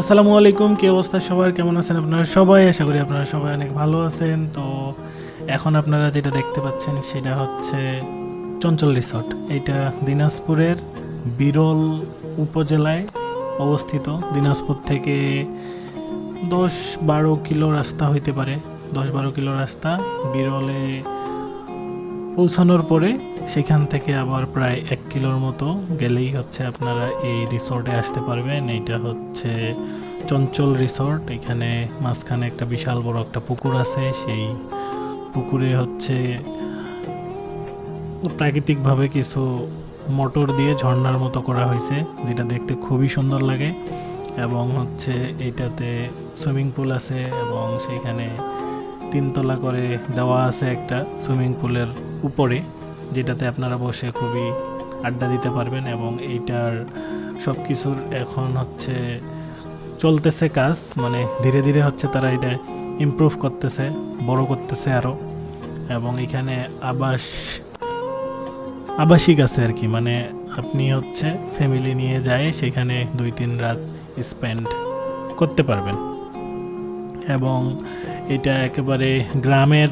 আসসালামু আলাইকুম, কি অবস্থা সবার? কেমন আছেন আপনারা সবাই? আশা করি আপনারা সবাই অনেক ভালো আছেন। তো এখন আপনারা যেটা দেখতে পাচ্ছেন সেটা হচ্ছে চঞ্চল রিসর্ট। এটা দিনাজপুরের বিরল উপজেলায় অবস্থিত। দিনাজপুর থেকে দশ বারো কিলো রাস্তা হইতে পারে। দশ বারো কিলো রাস্তা বিরলে পৌঁছানোর পরে সেখান থেকে আবার প্রায় এক কিলোর মতো গেলেই হচ্ছে আপনারা এই রিসর্টে আসতে পারবেন। এইটা হচ্ছে চঞ্চল রিসর্ট। এখানে মাঝখানে একটা বিশাল বড় একটা পুকুর আছে। সেই পুকুরে হচ্ছে প্রাকৃতিকভাবে কিছু মোটর দিয়ে ঝর্ণার মতো করা হয়েছে, যেটা দেখতে খুবই সুন্দর লাগে। এবং হচ্ছে এইটাতে সুইমিং পুল আছে এবং সেইখানে তিনতলা করে দেওয়া আছে একটা সুইমিং পুলের উপরে, যেটাতে আপনারা বসে খুবই আড্ডা দিতে পারবেন এবং এইটার সব কিছুর এখন হচ্ছে চলতেছে কাজ মানে ধীরে ধীরে হচ্ছে তারা এটা ইমপ্রুভ করতেছে, বড় করতেছে আরও এবং এখানে আবাস, আবাসিক আছে আর কি মানে আপনি হচ্ছে ফ্যামিলি নিয়ে যায়, সেখানে দুই তিন রাত স্পেন্ড করতে পারবেন। এবং এটা একেবারে গ্রামের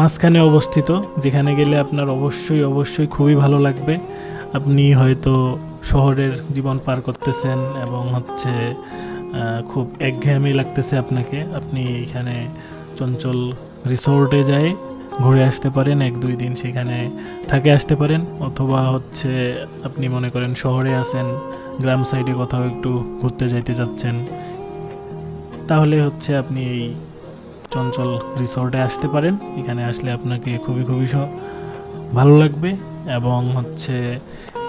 মাঝখানে অবস্থিত, যেখানে গেলে আপনার অবশ্যই অবশ্যই খুবই ভালো লাগবে। আপনি হয়তো শহরের জীবন পার করতেছেন এবং হচ্ছে খুব একঘেয়েমি লাগতেছে আপনাকে। আপনি এখানে চঞ্চল রিসোর্টে যায়, ঘুরে আসতে পারেন, এক দুই দিন সেখানে থাকে আসতে পারেন। অথবা হচ্ছে, আপনি মনে করেন শহরে আছেন, গ্রাম সাইডে কোথাও একটু ঘুরতে যাইতে যাচ্ছেন। তাহলে হচ্ছে আপনি এই চঞ্চল রিসর্টে আসতে পারেন। এখানে আসলে আপনাকে খুবই খুবই ভালো লাগবে এবং হচ্ছে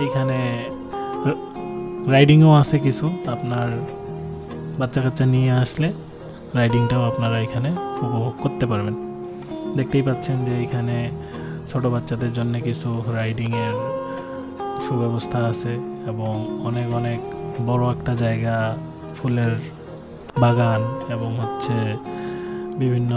এখানে রাইডিংও আছে কিছু। আপনার বাচ্চা কাচ্চা নিয়ে আসলে রাইডিংটাও আপনারা এখানে উপভোগ করতে পারবেন। দেখতেই পাচ্ছেন যে এখানে ছোট বাচ্চাদের জন্য কিছু রাইডিংয়ের সুব্যবস্থা আছে এবং অনেক অনেক বড় একটা জায়গা, ফুলের বাগান এবং হচ্ছে বিভিন্ন